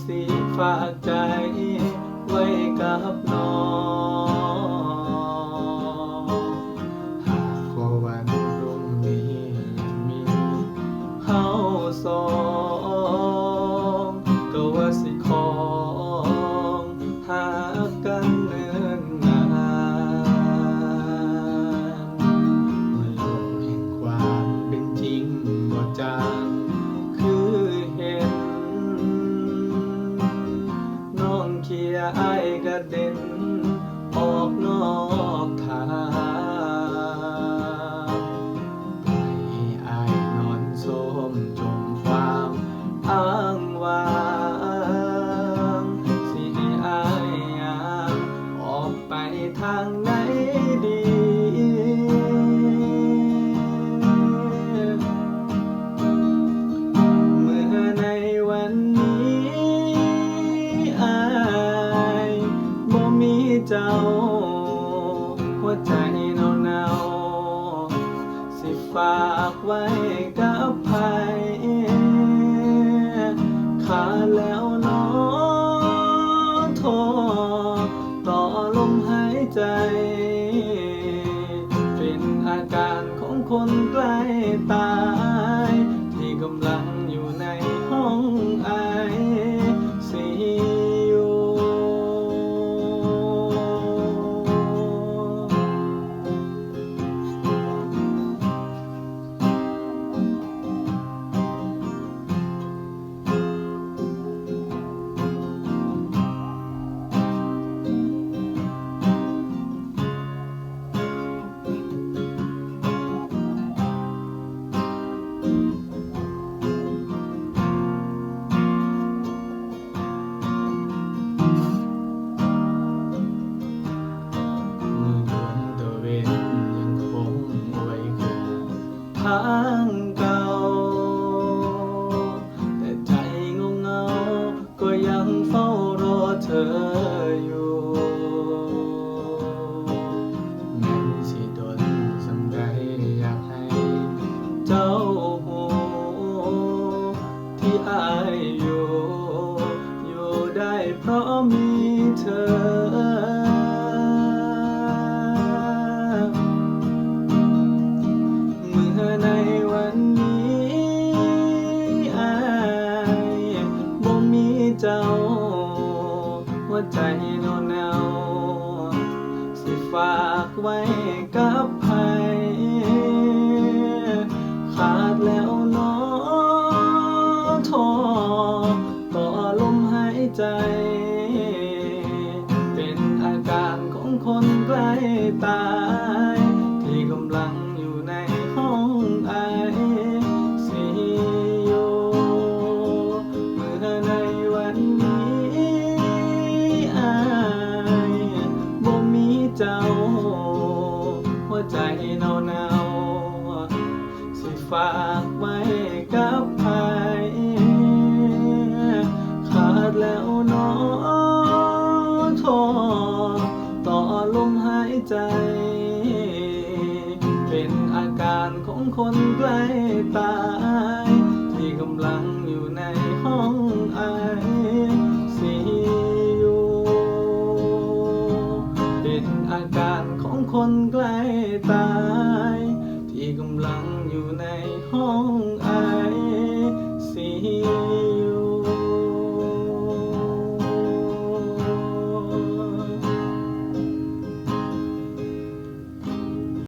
สีฝากใจไว้กับน้อง आएगा दिन। เจ้า หัวใจหนาวๆสิฝากไว้กับใครขาแล้วน้อโทรต่อลมหายใจ เป็นอาการของคนใกล้ตายางเก่า แต่ใจเงาเงา ก็ยังเฝ้ารอเธออยู่แม้สิดนสำใดอยากให้ เจ้าหูที่อายอยู่ อยู่ได้เพราะมีเธอ ใจโนาวหนาวสิฝากไว้กับ หายใจ เป็นอาการของคนใกล้ตาย ที่กำลังอยู่ในห้องไอซียูเป็นอาการของคนใกล้ตาย ที่กำลังอยู่ในห้อง